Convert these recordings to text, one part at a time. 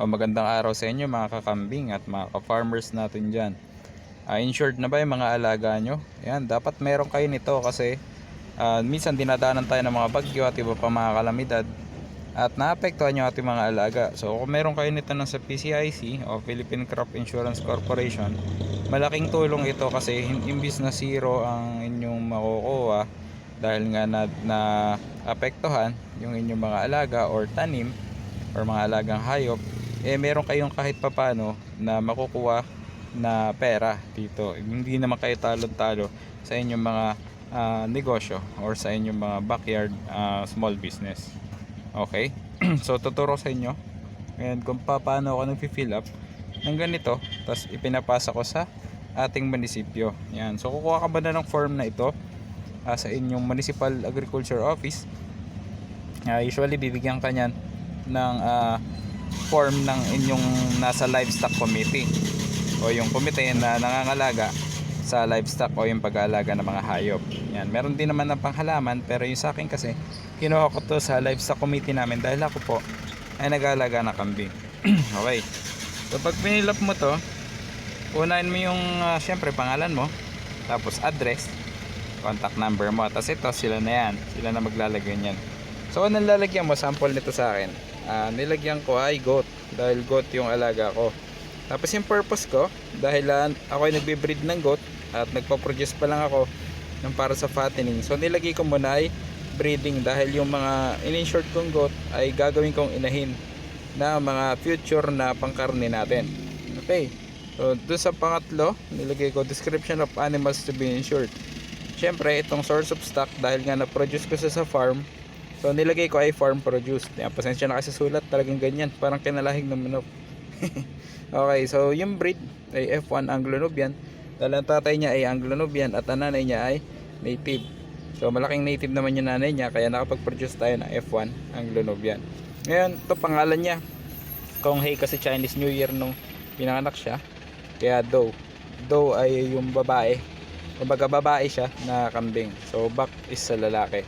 O magandang araw sa inyo mga kakambing at mga ka-farmers natin dyan. Ah, insured na ba yung mga alaga nyo? Yan, dapat meron kayo nito kasi ah, minsan dinadaanan tayo ng mga bagyo at iba pa mga kalamidad at naapektuhan yung ating mga alaga. So kung meron kayo nito ng sa PCIC o Philippine Crop Insurance Corporation, malaking tulong ito kasi imbis na zero ang inyong makukuha dahil nga na, na apektuhan yung inyong mga alaga or tanim or mga alagang hayop eh meron kayong kahit papano na makukuha na pera dito. Hindi naman kayo talon-talo sa inyong mga ah, negosyo or sa inyong mga backyard ah, small business. Okay? So tuturo sa inyo. And kung pa- paano ako nag-fill up ng ganito tapos ipinapasa ko sa ating munisipyo. Yan. So kukuha ka ba na ng form na ito ah, sa inyong municipal agriculture office? Ah, usually bibigyan ka niyan ng ah, form ng inyong nasa livestock committee o yung komite na nangangalaga sa livestock o yung pag-aalaga ng mga hayop. Yan, meron din naman ng panghalaman pero yung sa akin kasi kinuha ko to sa livestock committee namin dahil ako po ay nag-aalaga ng kambing. okay. So pag pinilap mo to, unahin mo yung ah, syempre pangalan mo, tapos address, contact number mo. Tapos ito sila na yan, sila na maglalagay niyan. So anong lalagyan mo? Sample nito sa akin. Ah, nilagyan ko ay goat dahil goat yung alaga ko. Tapos yung purpose ko dahil ah, ako ay nagbe-breed ng goat at nagpo-produce pa lang ako ng para sa fattening. So nilagay ko muna ay breeding dahil yung mga in-insured kong goat ay gagawin kong inahin na mga future na pangkarne natin. Okay. So doon sa pangatlo, nilagay ko description of animals to be insured. Siyempre, itong source of stock dahil nga na-produce ko siya sa farm, So nilagay ko ay farm produced. Yan, pasensya na kasi sulat, talagang ganyan, parang kinalahig ng manok. okay, so yung breed ay F1 Anglo-Nubian. Dahil ang tatay niya ay Anglo-Nubian at ang nanay niya ay native. So malaking native naman yung nanay niya kaya nakapag-produce tayo ng F1 Anglo-Nubian. Ngayon, ito pangalan niya. Kung hey kasi Chinese New Year nung pinanganak siya. Kaya Doe. Doe ay yung babae. Kumbaga babae siya na kambing. So back is sa lalaki.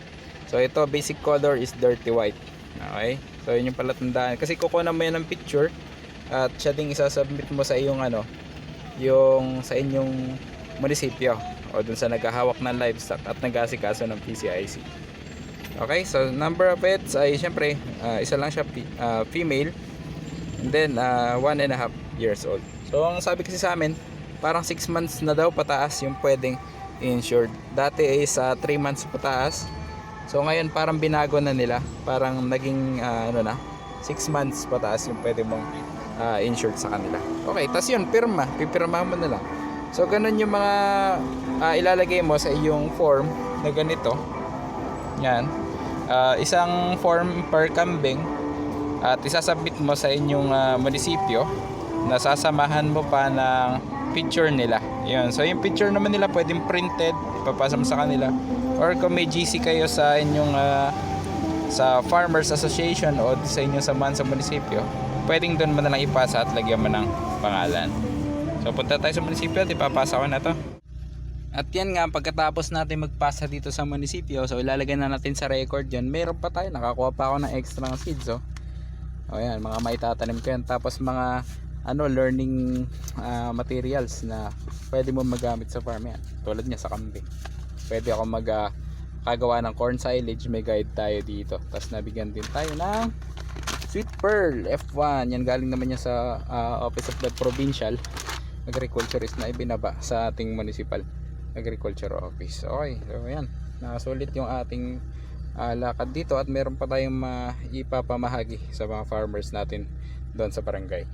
So ito basic color is dirty white. Okay? So yun yung palatandaan. Kasi kukuha mo yan ng picture at siya ding isasubmit mo sa iyong ano, yung sa inyong munisipyo o dun sa naghahawak ng livestock at nag-asikaso ng PCIC. Okay, so number of pets ay syempre ah, isa lang siya ah, female and then ah, one and a half years old. So ang sabi kasi sa amin, parang 6 months na daw pataas yung pwedeng insured. Dati ay sa 3 months pataas. So ngayon parang binago na nila, parang naging ah, ano na, 6 months pataas yung pwede mong ah, insured sa kanila. Okay, tas yun, pirma, pipirmahan mo na lang. So ganun yung mga ah, ilalagay mo sa iyong form na ganito. Yan. Ah, isang form per kambing at isasubmit mo sa inyong ah, munisipyo na sasamahan mo pa ng picture nila. Yun. So yung picture naman nila pwedeng printed, ipapasa mo sa kanila. Or kung may GC kayo sa inyong ah, sa Farmers Association o sa inyong samahan sa munisipyo, pwedeng doon mo na lang ipasa at lagyan mo ng pangalan. So punta tayo sa munisipyo at ipapasa ko na to. At yan nga, pagkatapos natin magpasa dito sa munisipyo, so ilalagay na natin sa record yan. Meron pa tayo, nakakuha pa ako ng extra seeds, oh. O yan, mga maitatanim ko yan. Tapos mga ano, learning ah, materials na pwede mo magamit sa farm yan. Tulad niya sa kambing. Pwede ako mag ah, kagawa ng corn silage, may guide tayo dito. Tapos nabigyan din tayo ng Sweet Pearl F1. Yan galing naman niya sa ah, Office of the Provincial Agriculturist na ibinaba sa ating municipal agriculture office. Okay, so yan. Nakasulit yung ating ah, lakad dito at meron pa tayong maipapamahagi sa mga farmers natin doon sa barangay.